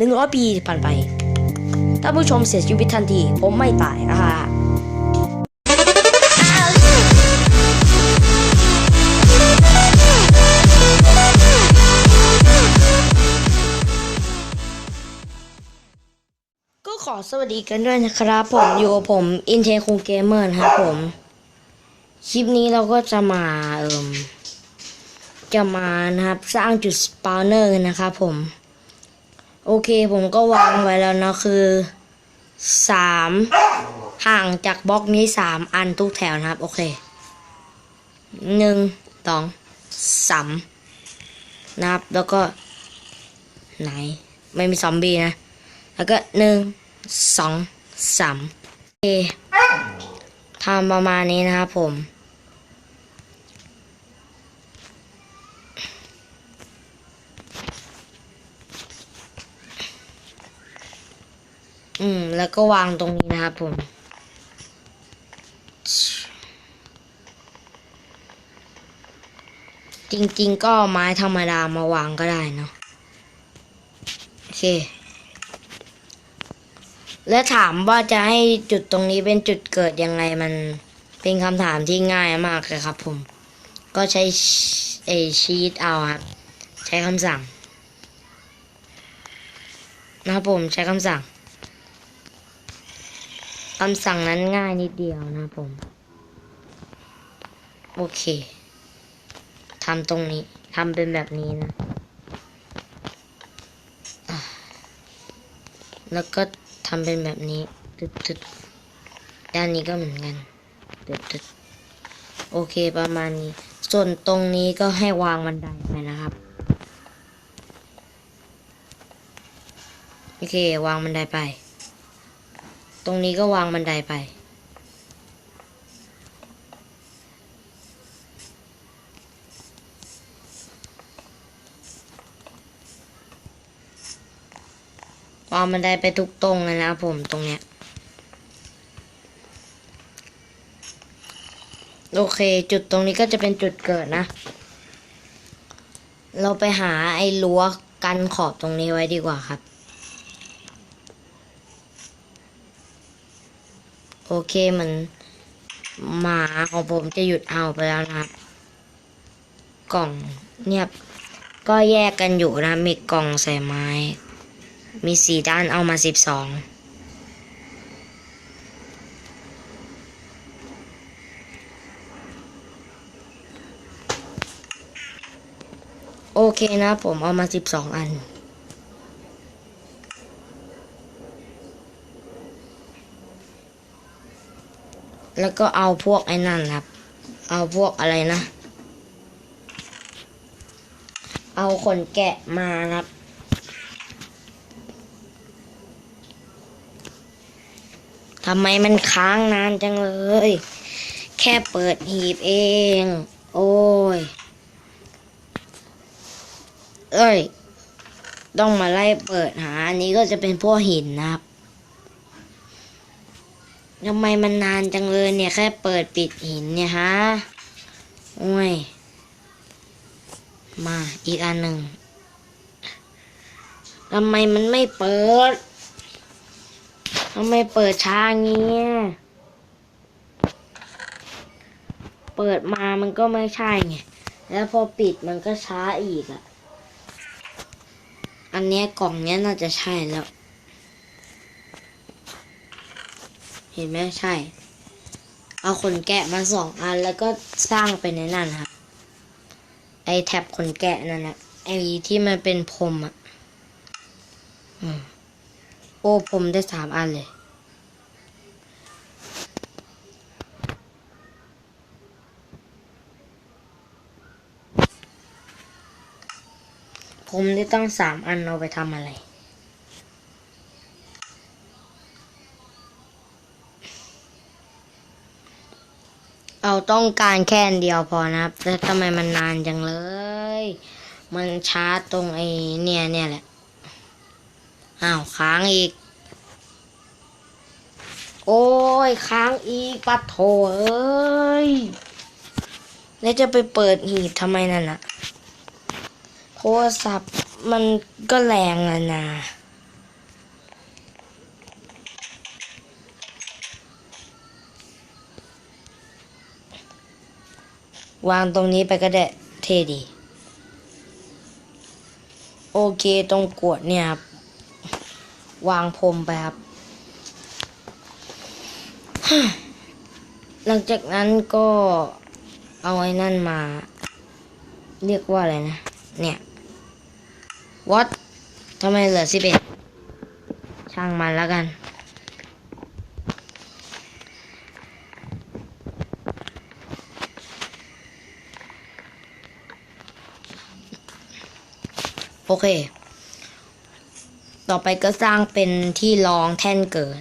หนึ่งร้อยปีผ่านไปถ้าผู้ชมเสียชีวิตทันที ผมไม่ตายอ่าก็ขอสวัสดีกันด้วยนะครับผมอยู่ผมอินเทคุงเกมเมอร์นะครับผม คลิปนี้เราก็จะมาเอิมจะมานะครับ สร้างจุดสปาวเนอร์นะครับผม โอเคผมก็วางไว้แล้วนะคือสามห่างจากบล็อกนี้สามอันทุกแถวนะครับ โอเคหนึ่งสองสามนะครับแล้วก็ ไหน ไม่มีซอมบี้นะ แล้วก็หนึ่งสองสามโอเคทำประมาณนี้นะครับผม อืม แล้วก็วางตรงนี้นะครับผม จริงๆ ก็ไม้ธรรมดามาวางก็ได้เนาะโอเค และถามว่าจะให้จุดตรงนี้เป็นจุดเกิดยังไงมันเป็นคำถามที่ง่ายมากเลยครับผม ก็ใช้เอชีตเอาครับ ใช้คำสั่งนะครับผมใช้คำสั่ง คำสั่งนั้นง่ายนิดเดียวนะผม โอเคทำตรงนี้ทำเป็นแบบนี้นะอะแล้วก็ทำเป็นแบบนี้ตึดตึดด้านนี้ก็เหมือนกันตึดตึดโอเคประมาณนี้ ส่วนตรงนี้ก็ให้วางบันไดไปนะครับ โอเค วางบันไดไป ตรงนี้ก็วางบันไดไป วางบันไดไปทุกตรงเลยนะผมตรงเนี้ย โอเค จุดตรงนี้ก็จะเป็นจุดเกิดนะ เราไปหาไอ้รั้วกันขอบตรงนี้ไว้ดีกว่าครับ โอเคมันหมาของผมจะหยุดเอาไปแล้วนะครับ กล่องเงียก็แยกกันอยู่นะ มีกล่องใส่ไม้ มีสี่ด้านเอามาสิบสองโอเคนะ ผมเอามาสิบสองอัน แล้วก็เอาพวกไอ้นั่นครับ เอาพวกอะไรนะ เอาขนแกะมานะครับ ทำไมมันค้างนานจังเลย แค่เปิดหีบเอง โอ้ย เอ้ย ต้องมาไล่เปิดหา อันนี้ก็จะเป็นพวกหินนะครับ ทำไมมันนานจังเลยเนี่ยแค่เปิดปิดหินเนี่ยฮะ โอ้ย มาอีกอันหนึ่งทำไมมันไม่เปิดทำไมเปิดช้าเงี้ย เปิดมามันก็ไม่ใช่ไง แล้วพอปิดมันก็ช้าอีกอะอันเนี้ยกล่องเนี้ยน่าจะใช่แล้ว เห็นไหมใช่ เอาขนแกะมาสองอันแล้วก็สร้างไปในนั่นครับไอแท็บขนแกะนั่นนะไอที่มันเป็นพรมอะโอ้พรมได้สามอันเลยผมได้ต้องสามอันเอาไปทำอะไร เอาต้องการแค่เดียวพอนะครับแล้วทำไมมันนานจังเลย มันช้าตรงไอ้เนี่ยเนี่ยแหละ อ้าวค้างอีก โอ้ยค้างอีกปัดโถเอ้ย แล้วจะไปเปิดหีบทำไมนั่นอะโทรศัพท์มันก็แรงอะนะ วางตรงนี้ไปก็ได้เท่ดี โอเคตรงกวดเนี่ยครับวางพรมไปครับ หลังจากนั้นก็เอาไอ้นั่นมา เรียกว่าอะไรนะ เนี่ย what ทำไมเหลือสิบเอ็ดช่างมันแล้วกัน โอเค ต่อไปก็สร้างเป็นที่รองแท่นเกิด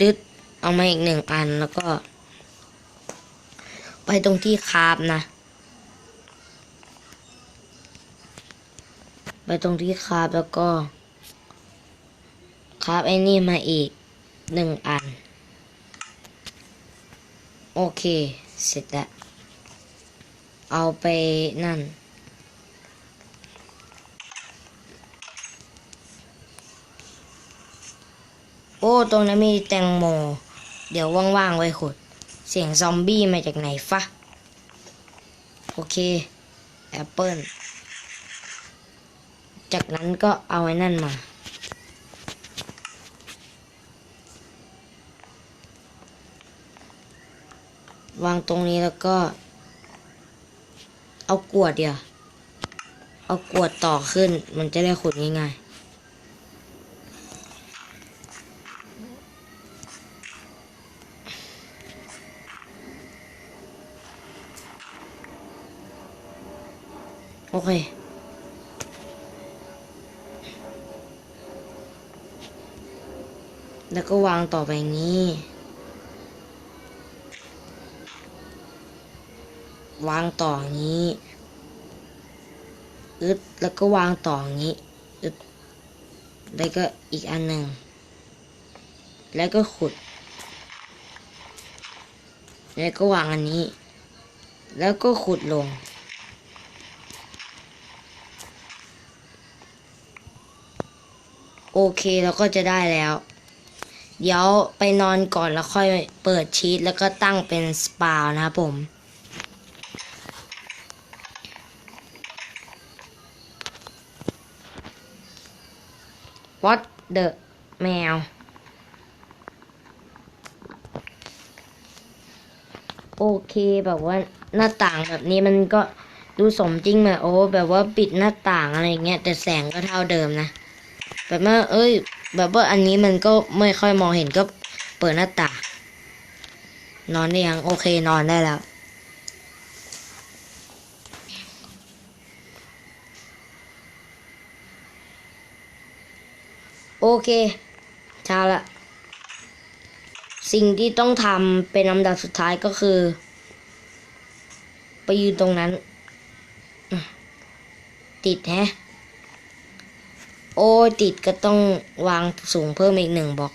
ดึดเอามาอีกหนึ่งอันแล้วก็ ไปตรงที่คาบนะ ไปตรงที่คาบแล้วก็คาบไอ้นี่มาอีกหนึ่งอัน เค เสร็จแล้ว เอาไปนั่น โอ้ ตรงนั้นมีแตงโม เดี๋ยวว่างๆไว้ขุด เสียงซอมบี้มาจากไหนฟะ โอเค แอปเปิลจากนั้นก็เอาไอ้นั่นมา วางตรงนี้แล้วก็ เอากรวดเดียวเอากรวดต่อขึ้น มันจะได้ขุดง่ายๆ โอเคแล้วก็วางต่อไปอย่างนี้ วางต่ออย่างนี้อึดแล้วก็วางต่ออย่างนี้อึดแล้วก็อีกอันหนึ่งแล้วก็ขุด แล้วก็วางอันนี้ แล้วก็ขุดลง โอเคเราก็จะได้แล้ว เดี๋ยวไปนอนก่อนแล้วค่อยเปิดชีตแล้วก็ตั้งเป็นสปาวนะครับผม What the แมว โอเคแบบว่าหน้าต่างแบบนี้มันก็ดูสมจริงมาโอ้แบบว่าปิดหน้าต่างอะไรเงี้ยแต่แสงก็เท่าเดิมนะ แบบว่าเอ้ย แบบว่าอันนี้มันก็ไม่ค่อยมองเห็นก็เปิดหน้าต่าง นอนได้ยัง โอเคนอนได้แล้ว เคชาละสิ่งที่ต้องทำเป็นลำดับสุดท้ายก็คือ ไปยืนตรงนั้น ติดแฮะ โอ้ติดก็ต้องวางสูงเพิ่มอีกหนึ่งบล็อก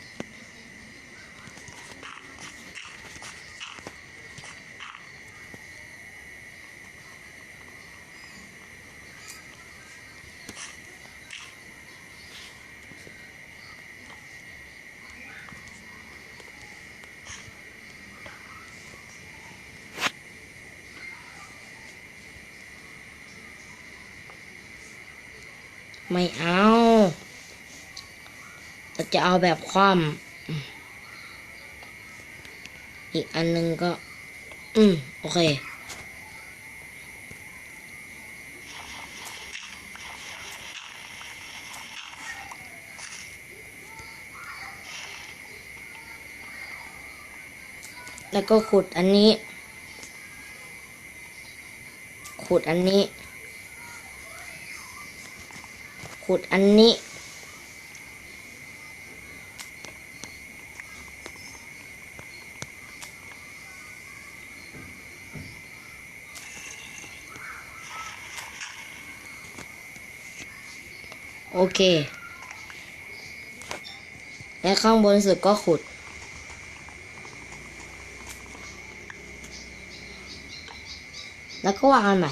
ไม่เอาเราจะเอาแบบคว่ำอีกอันหนึงก็ อืม โอเค แล้วก็ขุดอันนี้ ขุดอันนี้ ขุดอันนี้ โอเค และข้างบนสุดก็ขุดแล้วก็วางอันใหม่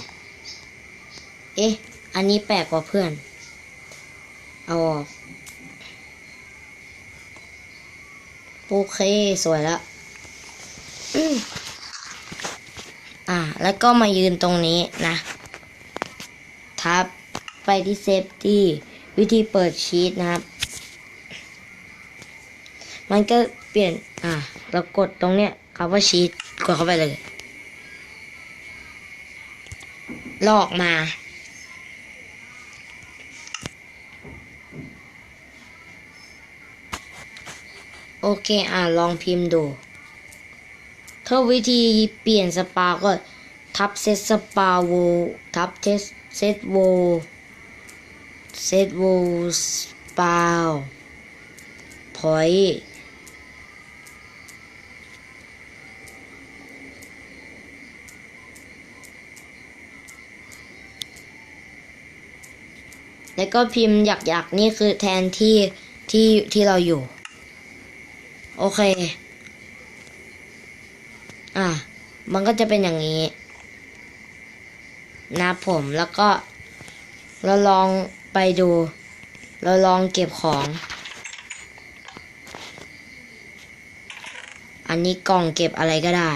เอ๊ะ อันนี้แปลกกว่าเพื่อน เอาออกโอเค สวยแล้วอ่า แล้วก็มายืนตรงนี้นะ ทับไปที่เซฟตี้วิธีเปิดชีตนะครับ มันก็เปลี่ยน อ่า เรากดตรงเนี้ยคำว่าชีตกดเข้าไปเลย ลอกมา โอเค อ่าลองพิมพ์ดูถ้าวิธีเปลี่ยนสปาก็ทับเซตสปาโวทับเทสเซตโวเซตโวสปาพอยแล้วก็พิมพ์หยักๆนี่คือแทนที่ที่ที่เราอยู่ โอเค อะ มันก็จะเป็นอย่างนี้ นะผมแล้วก็ เราลองไปดู เราลองเก็บของ อันนี้กล่องเก็บอะไรก็ได้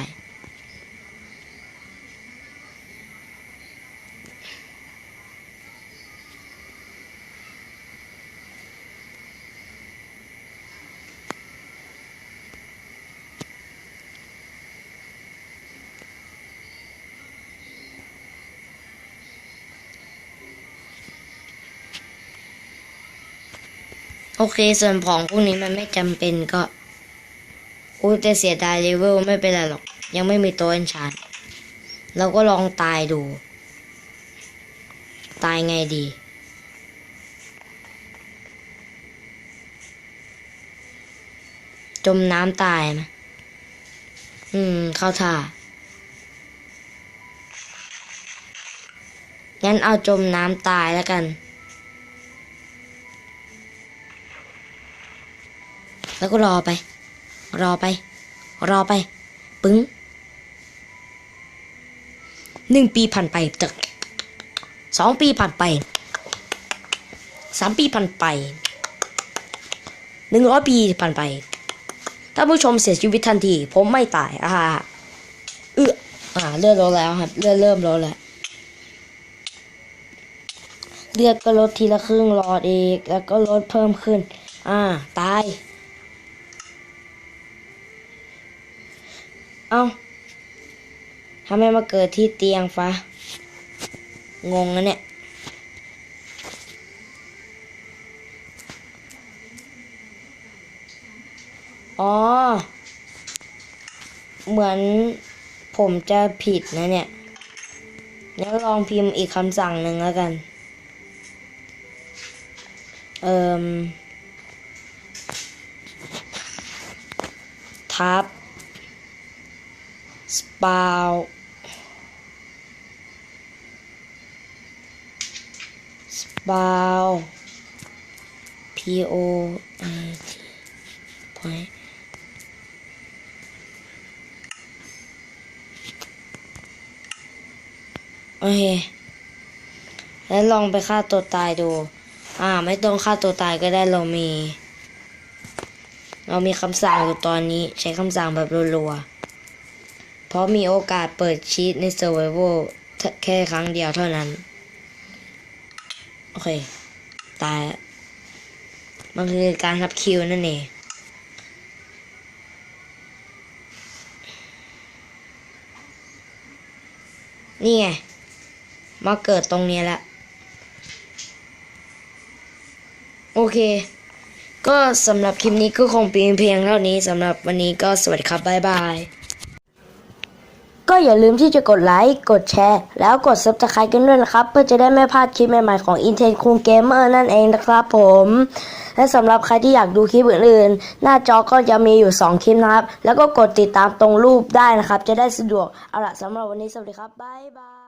เคส่วนของพวกนี้มันไม่จำเป็นก็กูจะเสียดายเลเวลไม่เป็นไรหรอก ยังไม่มีตัวเอนชานเราก็ลองตายดู ตายไงดี จมน้ำตายไหมอืม เข้าท่า งั้นเอาจมน้ำตายแล้วกัน แล้วก็รอไป รอไป รอไป ปึ้งหนึ่งปีผ่านไปตึกสองปีผ่านไปสามปีผ่านไปหนึ่งร้อยปีผ่านไปถ้าผู้ชมเสียชีวิตทันที ผมไม่ตายอ่าเอออ่าเลือดลดแล้วครับเลือดเริ่มลดแล้วเลือดก็ลดทีละครึ่งหลอดอีกแล้วก็ลดเพิ่มขึ้น อ่า ตาย เอาทำไมมาเกิดที่เตียงฟ้างงนะเนี่ย อ๋อ เหมือนผมจะผิดนะเนี่ย แล้วลองพิมพ์อีกคำสั่งหนึ่งแล้วกัน เอ่มทับ spout spout p o i t point โอเค แล้วลองไปฆ่าตัวตายดู อ่า ไม่ต้องฆ่าตัวตายก็ได้เรามี เรามีคำสั่งอยู่ตอนนี้ใช้คำสั่งแบบรัวๆ ราะมีโอกาสเปิดชีตใน Survival แค่ครั้งเดียวเท่านั้น โอเค ตายแล้วมันคือการรับคิวนั่นเองนี่ไง มาเกิดตรงนี้แล้ว โอเค ก็สำหรับคลิปนี้ก็คงเป็นเพียงเท่านี้สำหรับวันนี้ก็สวัสดีครับ บ๊ายบาย ก็อย่าลืมที่จะกดไลค์ กดแชร์ แล้วกด subscribe กันด้วยนะครับ เพื่อจะได้ไม่พลาดคลิปใหม่ๆของ Intel Cool Gamer นั่นเองนะครับผม และสำหรับใครที่อยากดูคลิปอื่นๆ หน้าจอก็จะมีอยู่ 2 คลิปนะครับ แล้วก็กดติดตามตรงรูปได้นะครับ จะได้สะดวก เอาละสำหรับวันนี้สวัสดีครับ บ๊ายบาย